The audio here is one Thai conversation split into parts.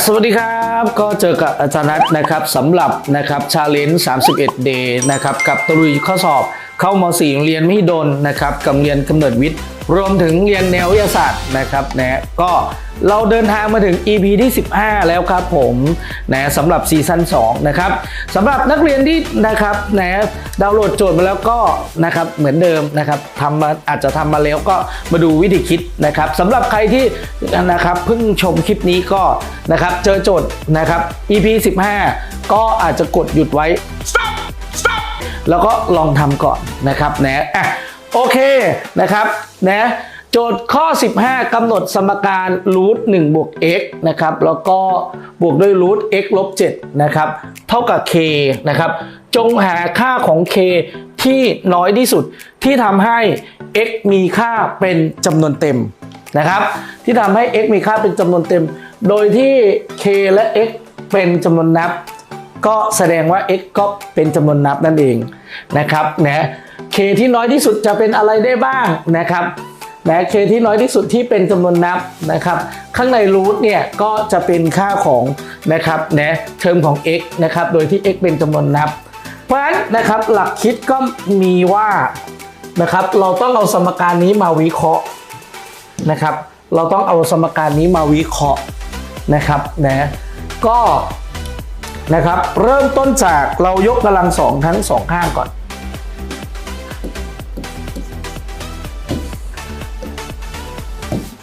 สวัสดีครับ ก็เจอกับอาจารย์นัทนะครับสำหรับนะครับชาเลนจ์31 day นะครับกับตะลุยข้อสอบเข้าม .4 โรงเรียนมหิดลนะครับกับเรียนกำเนิดวิทย์รวมถึงเรียนแนววิทยาศาสตร์นะครับนะก็เราเดินทางมาถึง EP ที่ 15 แล้วครับผมนะสำหรับซีซั่น2นะครับสำหรับนักเรียนที่นะครับนะดาวน์โหลดโจทย์มาแล้วก็นะครับเหมือนเดิมนะครับทำมาอาจจะทำมาแล้วก็มาดูวิธีคิดนะครับสำหรับใครที่นะครับเพิ่งชมคลิปนี้ก็นะครับเจอโจทย์นะครับ EP 15 ก็อาจจะกดหยุดไว้ Stop! Stop! แล้วก็ลองทำก่อนนะครับนะอะ โอเคนะครับนะโจทย์ข้อ 15กำหนดสมการรูท1บวก x นะครับแล้วก็บวกด้วยรูท x ลบ7นะครับเท่ากับ k นะครับจงหาค่าของ k ที่น้อยที่สุดที่ทำให้ x มีค่าเป็นจำนวนเต็มนะครับที่ทำให้ x มีค่าเป็นจำนวนเต็ม โดยที่ k และ x เป็นจำนวนนับ ก็แสดงว่า x ก็เป็นจำนวนนับนั่นเองนะครับนะ k ที่น้อยที่สุดจะเป็นอะไรได้บ้างนะครับนะ k ที่น้อยที่สุดที่เป็นจำนวนนับนะครับ ข้างในรูทเนี่ยก็จะเป็นค่าของนะครับนะเทอมของ x นะครับ โดยที่ x เป็นจำนวนนับ เพราะฉะนั้นนะครับหลักคิดก็มีว่านะครับเราต้องเอาสมการนี้มาวิเคราะห์นะครับ เราต้องเอาสมการนี้มาวิเคราะห์นะครับนะก็นะครับเริ่มต้นจากเรายกกำลังสองทั้งสองข้างก่อน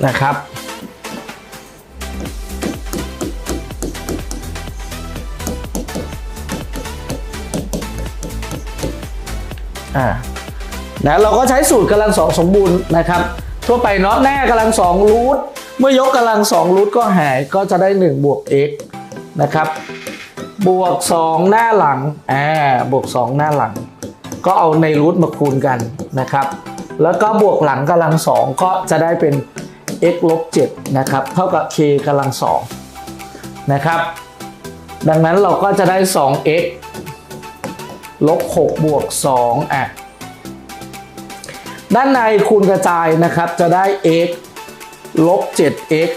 นะครับ อ่านะเราก็ใช้สูตรกำลังสองสมบูรณ์นะครับ ทั่วไปเนาะแน่กำลังสองรูทเมื่อยกกำลังสองรูทก็หายก็จะได้1บวก x นะครับ บวก 2 หน้าหลังอ่าบวก 2 หน้าหลัง ก็เอาในรูทมาคูณกันนะครับ แล้วก็บวกหลังกำลังสองก็จะได้เป็น x ลบ7นะครับ เท่ากับ k กำลังสองนะครับ ดังนั้นเราก็จะได้ 2x ลบ6บวก2อะ ด้านในคูณกระจายนะครับ จะได้ x ลบ 7x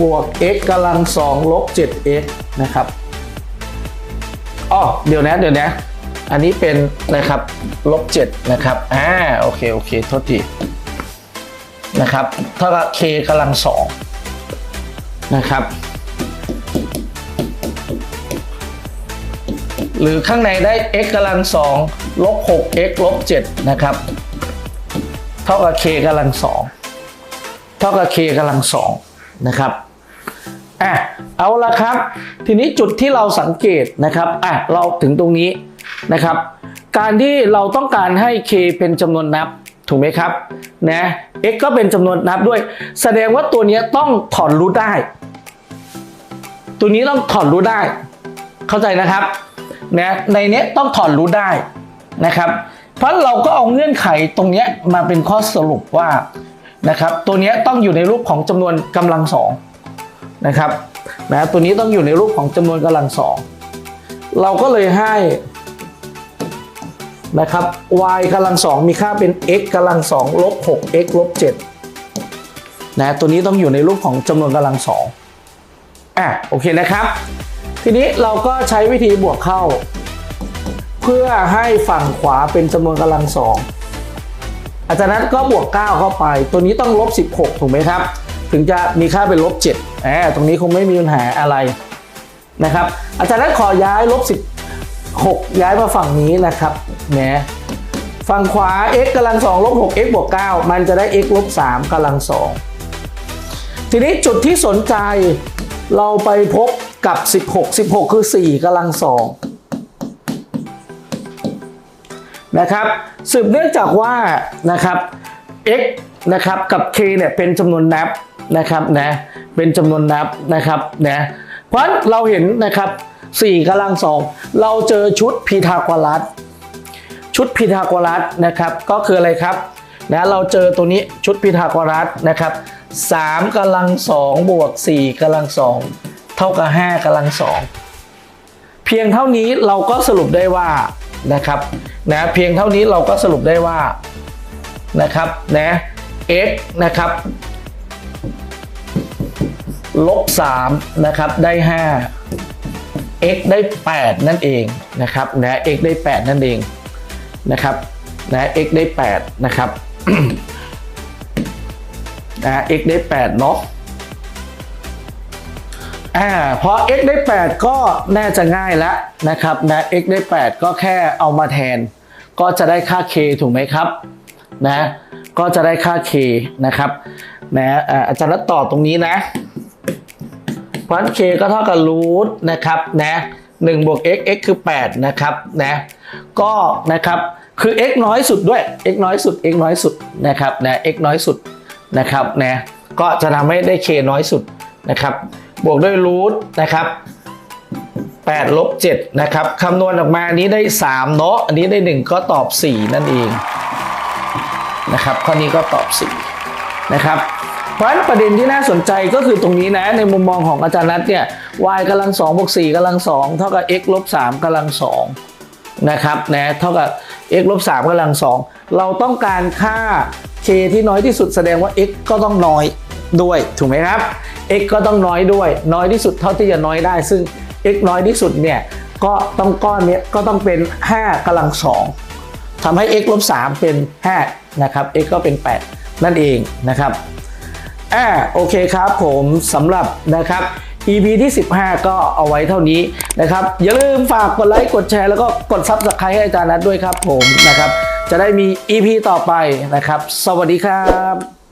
บวก x กำลัง2ลบ 7x นะครับอ๋อเดี๋ยวนะ เดี๋ยวนะ อันนี้เป็นนะครับลบ7นะครับอ่าโอเคโอเคโทษทีนะครับเท่ากับ k กำลัง2นะครับ หรือข้างในได้ x กำลัง2ลบ 6x ลบ 7 นะครับ เท่ากับ k กำลัง2เท่ากับ k กำลัง2นะครับอะเอาละครับ ทีนี้จุดที่เราสังเกตนะครับอะเราถึงตรงนี้ นะครับ การที่เราต้องการให้ k เป็นจำนวนนับถูกไหมครับนะ x ก็เป็นจำนวนนับด้วย แสดงว่าตัวนี้ต้องถอนรูทได้ ตัวนี้ต้องถอนรูทได้ เข้าใจนะครับนะในนี้ต้องถอนรูทได้นะครับ เพราะเราก็เอาเงื่อนไขตรงนี้มาเป็นข้อสรุปว่านะครับ ตัวนี้ต้องอยู่ในรูปของจำนวนกำลังสองนะครับนะตัวนี้ต้องอยู่ในรูปของจำนวนกำลังสองเราก็เลยให้ นะครับ y กำลังสองมีค่าเป็น x กำลังสองลบ 6x ลบ7นะตัวนี้ต้องอยู่ในรูปของจำนวนกำลังสองอะโอเคนะครับ ทีนี้เราก็ใช้วิธีบวกเข้า เพื่อให้ฝั่งขวาเป็นจำนวนกำลังสองอาจารย์นัทก็บวก 9 เข้าไป ตัวนี้ต้องลบ 16 ถูกไหมครับ ถึงจะมีค่าเป็นลบ7แหมตรงนี้คงไม่มีปัญหาอะไรนะครับ อาจารย์นัทขอย้ายลบ16 ย้ายมาฝั่งนี้นะครับ แหมฝั่งขวา x กำลัง2ลบ 6x บวก9มันจะได้ x ลบ3กำลัง2ทีนี้จุดที่สนใจเราไปพบกับ 16 16 คือ 4กำลัง2นะครับสืบเนื่องจากว่านะครับ x นะครับกับ k เนี่ยเป็นจำนวนนับนะครับนะเป็นจำนวนนับนะครับนะเพราะเราเห็นนะครับ4กำลังสองเราเจอชุดพีทาโกรัส ชุดพีทาโกรัสนะครับก็คืออะไรครับนะเราเจอตัวนี้ชุดพีทาโกรัสนะครับ3กำลังสองบวก4กำลังสองเท่ากับ5กำลังสองเพียงเท่านี้เราก็สรุปได้ว่านะครับนะเพียงเท่านี้เราก็สรุปได้ว่านะครับนะ x นะครับลบ3นะครับได้ 5 x ได้ 8 นั่นเองนะครับนะ x ได้ 8 นั่นเอง นะครับนะ x ได้ 8 นะครับนะ x ได้ 8 เนาะอ่าพอ x ได้ 8 ก็น่าจะง่ายแล้วนะครับนะ x ได้ 8 ก็แค่เอามาแทน ก็จะได้ค่า k ถูกไหมครับนะก็จะได้ค่า k นะครับนะอาจารย์นัดต่อตรงนี้นะเพราะ k ก็เท่ากับรูทนะครับนะ 1บวก x x คือ 8 นะครับนะก็นะครับคือ x น้อยสุดด้วย x น้อยสุด x น้อยสุดนะครับนะ x น้อยสุดนะครับนะก็จะทำให้ได้ k น้อยสุดนะครับ บวกด้วยรูทนะครับ8ลบ7นะครับคำนวณออกมาอันนี้ได้ 3 เนาะอันนี้ได้ 1 ก็ตอบ 4 นั่นเองนะครับข้อนี้ก็ตอบ 4 นะครับ เพราะฉะนั้นประเด็นที่น่าสนใจก็คือตรงนี้นะ ในมุมมองของอาจารย์นัทเนี่ย y กำลัง2บวก4กำลัง2เท่ากับ x ลบ3กำลัง2นะครับนะเท่ากับ x ลบ3กำลัง2เราต้องการค่า k ที่น้อยที่สุดแสดงว่า x ก็ต้องน้อยด้วยถูกไหมครับ x ก็ต้องน้อยด้วย น้อยที่สุดเท่าที่จะน้อยได้ ซึ่ง x น้อยที่สุดเนี่ยก็ต้องก้อนเนี้ยก็ต้องเป็น 5กำลัง2ทำให้ x ลบ3เป็น 5 นะครับ x ก็เป็น 8 นั่นเองนะครับ อ่าโอเคครับผมสำหรับนะครับ EP ที่ 15 ก็เอาไว้เท่านี้นะครับ อย่าลืมฝากกดไลค์กดแชร์แล้วก็กด Subscribe ให้อาจารย์นัทด้วยครับผมนะครับ จะได้มี EP ต่อไปนะครับ สวัสดีครับ